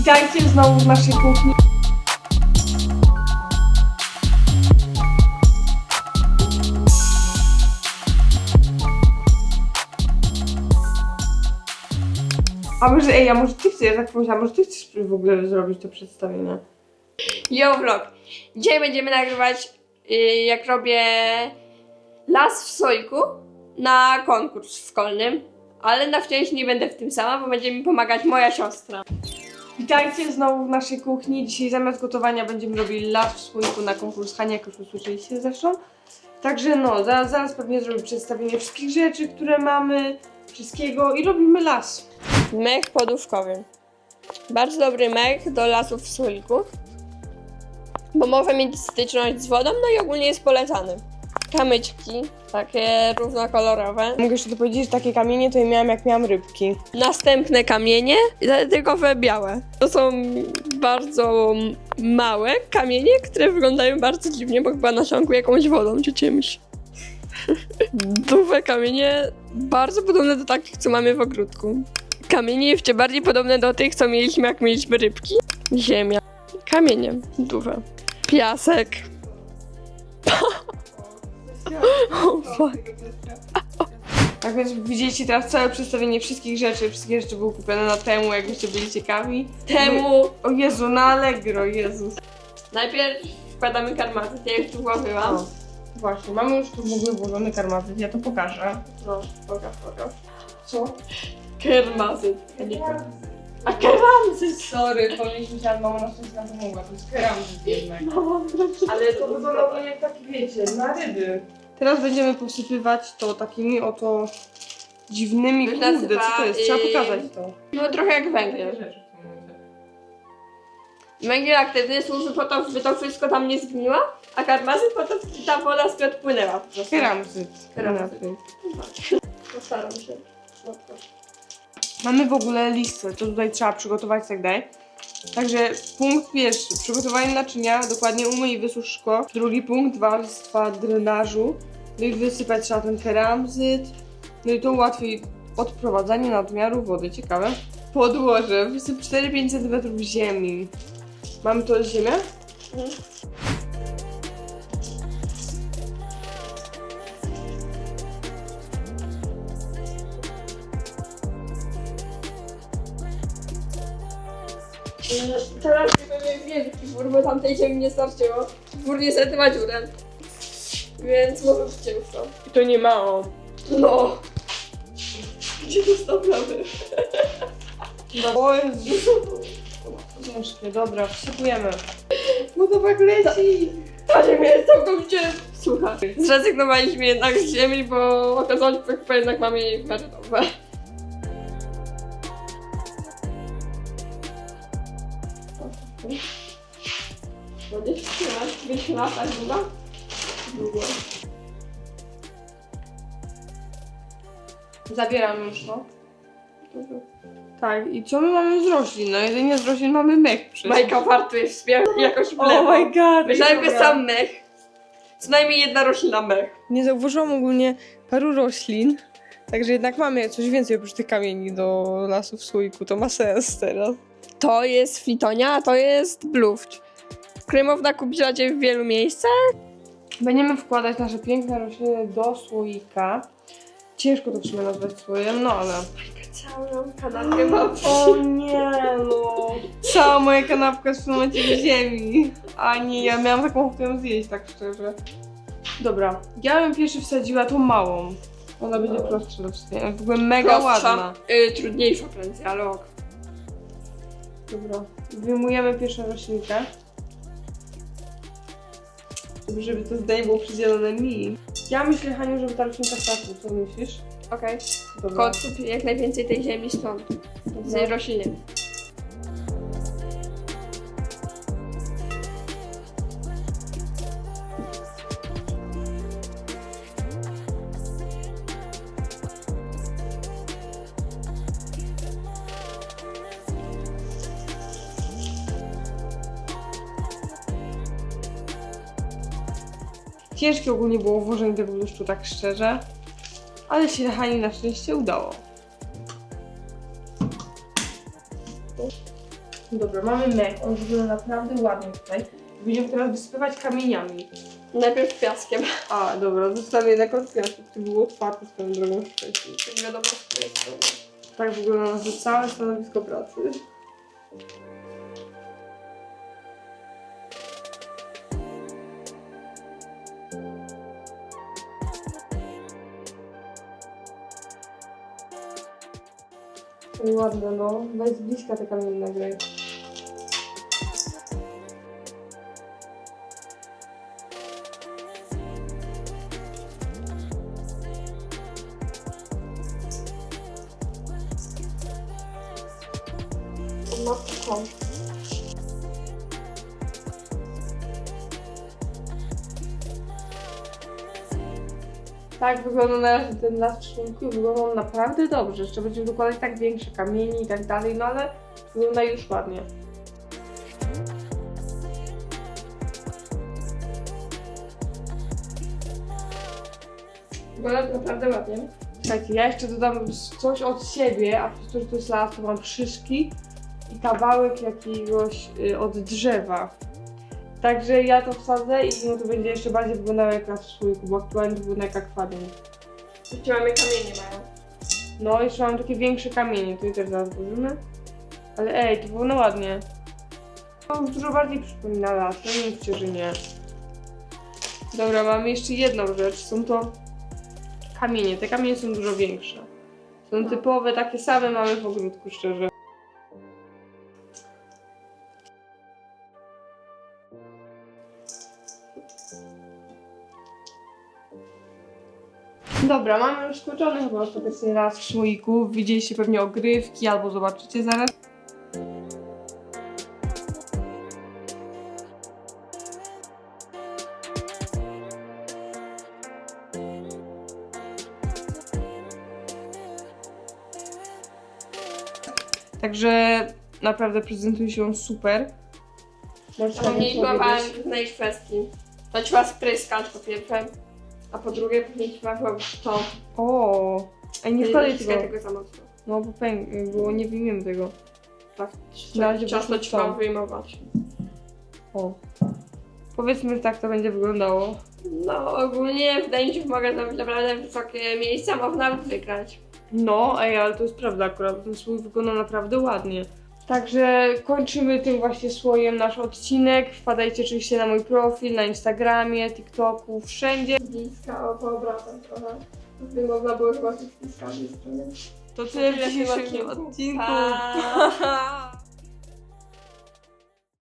Witajcie znowu w naszej kuchni. A może, ej, a może ty chcesz, ja tak może ty chcesz w ogóle zrobić to przedstawienie? Yo vlog. Dzisiaj będziemy nagrywać y, jak robię las w sojku na konkurs szkolnym, ale na szczęście nie będę w tym sama, bo będzie mi pomagać moja siostra. Witajcie znowu w naszej kuchni. Dzisiaj zamiast gotowania będziemy robili las w słoiku na konkurs Hania, jak już usłyszeliście zresztą. Także no, zaraz, zaraz pewnie zrobię przedstawienie wszystkich rzeczy, które mamy, wszystkiego i robimy las. Mech poduszkowy. Bardzo dobry mech do lasów w słoiku, bo może mieć styczność z wodą, no i ogólnie jest polecany. Kamyczki, takie różnokolorowe. Mogę jeszcze dopowiedzieć, że takie kamienie to ja miałam jak miałam rybki. Następne kamienie, tylko we białe. To są bardzo małe kamienie, które wyglądają bardzo dziwnie, bo chyba nasiąkły jakąś wodą czy czymś. Duże kamienie, bardzo podobne do takich, co mamy w ogródku. Kamienie jeszcze bardziej podobne do tych, co mieliśmy, jak mieliśmy rybki. Ziemia. Kamienie duże. Piasek. O, fuck. Tak więc widzieliście teraz całe przedstawienie wszystkich rzeczy. Wszystkie rzeczy były kupione na temu, jakbyście byli ciekawi. Temu O Jezu, na Allegro, Jezus. najpierw wkładamy karmazyt, ja już tu włożyłam. Właśnie, mamy już tu w ogóle włożony karmazyt, ja to pokażę. No, pokaż, pokaż. Co? Kermazyt. Ja nie. A keramzyt! Sorry, powinniśmy się, ale mama na szczęście nam pomogła, to jest keramzyt jednak. No, Ale to wyglądało jak taki, wiecie, na ryby. Teraz będziemy posypywać to takimi oto dziwnymi, To się kurde, nazywa, co to jest? Trzeba y, pokazać to. no trochę jak węgiel. Węgiel aktywny służy po to, żeby to wszystko tam nie zgniło, a karmazyt po to, żeby ta woda sobie odpłynęła. po prostu. Keramzyt. Keramzyt. Keramzyt. Postaram się. No, Mamy w ogóle listę, co tutaj trzeba przygotować i tak dalej. Także punkt pierwszy, przygotowanie naczynia, dokładnie umyj i wysusz szkło. Drugi punkt, warstwa drenażu. No i wysypać ten keramzyt. No i to ułatwi odprowadzanie nadmiaru wody, ciekawe. Podłoże, wysyp 4-5 cm ziemi. Mamy to ziemię? Mhm. Y, Teraz robimy wielki wór, bo tamtej ziemi nie starczyło. Wór niestety ma dziurę. Więc może być ciężko. I to nie mało. No. Gdzie to stawiamy? O Jezu. Ciężkie, dobra, wsypujemy. No to tak leci. Ta ziemia jest całkowicie sucha. Zrezygnowaliśmy jednak z ziemi, bo okazało się, że chyba jednak mamy jej w miarę dobre. Będziesz trzymać, wyśla tak długo? Długo. Zabieram już to. Tak, i co my mamy z roślin? No jedynie z roślin mamy mech przecież. Majka wartuje w jakoś w Oh lewo. my god. Myślałem, że sam mech. Co najmniej jedna roślina mech. Nie zauważyłam ogólnie paru roślin, także jednak mamy coś więcej oprócz tych kamieni do lasu w słoiku. To ma sens teraz. To jest fitonia, a to jest bluwcz. Który można kupić raczej w wielu miejscach. Będziemy wkładać nasze piękne rośliny do słoika. Ciężko to w sumie nazwać słojem, no ale... Całą kanapkę mam. O nie no! Cała moja kanapka jest w tym momencie w ziemi. A nie, ja miałam taką ochotę ją zjeść, tak szczerze. Dobra, ja bym pierwszy wsadziła tą małą. Ona będzie Dobra. prostsza do wstawienia. W ogóle mega ładna. Y, trudniejsza prędzej, ale ok. Dobra, wyjmujemy pierwszą roślinkę. Żeby- Żeby to zdanie było przydzielone mi. Ja myślę, Haniu, żeby ta roślinka starczy. Co myślisz? Okej. Dobra. Odsyp jak najwięcej tej ziemi stąd. Z tej Dobra. rośliny. Ciężkie ogólnie było włożenie tego bluszczu, tak szczerze. Ale się Hani na szczęście udało. Dobra, mamy mek, on wygląda naprawdę ładnie tutaj. Będziemy teraz wysypywać kamieniami. Najpierw piaskiem. A, dobra, zostawię jednak od piasku, który był otwarty swoją drogą wcześniej. Nie wiadomo, z której strony. Tak wygląda nasze całe stanowisko pracy. Ładne no, weź z bliska te kamienie nagraj. Ma Tak wygląda na razie ten las szumku i wygląda on naprawdę dobrze. Jeszcze będziemy dokładać tak większe kamienie i tak dalej, no ale wygląda już ładnie. Wygląda naprawdę ładnie. Słuchajcie, ja jeszcze dodam coś od siebie, a przez to, że to jest las, to mam szyszki i kawałek jakiegoś y, od drzewa. Także ja to wsadzę i no to będzie jeszcze bardziej wyglądało jak w słoiku, bo aktualnie to wygląda jak akwadem. Gdzie mamy kamienie mają. No, jeszcze mam takie większe kamienie, tutaj też zaraz włożymy. Ale ej, to wygląda ładnie. To już dużo bardziej przypomina las, no nie mówcie, że nie. Dobra, mamy jeszcze jedną rzecz, są to kamienie. Te kamienie są dużo większe. Są No. typowe, takie same mamy w ogródku, szczerze. Dobra, mamy już skończony chyba ostatecznie raz w słoiku. Widzieliście pewnie ogrywki albo zobaczycie zaraz. Także naprawdę prezentuje się on super. Mniej była powiedzieć. w tej kwestii. To trzeba spryskać po pierwsze, a po drugie trzeba robić to. O, Ej, nie wkładaj tego. tego za mocno. No bo pęk, bo nie wyjmiemy tego. Tak, Na razie ciasto właśnie trzeba wyjmować. O. Powiedzmy, że tak to będzie wyglądało. No ogólnie się, że mogę zrobić naprawdę wysokie miejsca, można wygrać. No, ej, ale to jest prawda akurat, ten słój wygląda naprawdę ładnie. Także kończymy tym właśnie słojem nasz odcinek. Wpadajcie oczywiście na mój profil, na Instagramie, TikToku, wszędzie. Bliska o powrotem trochę. By można było chyba z bliska, z To tyle w dzisiejszym odcinku. Pa.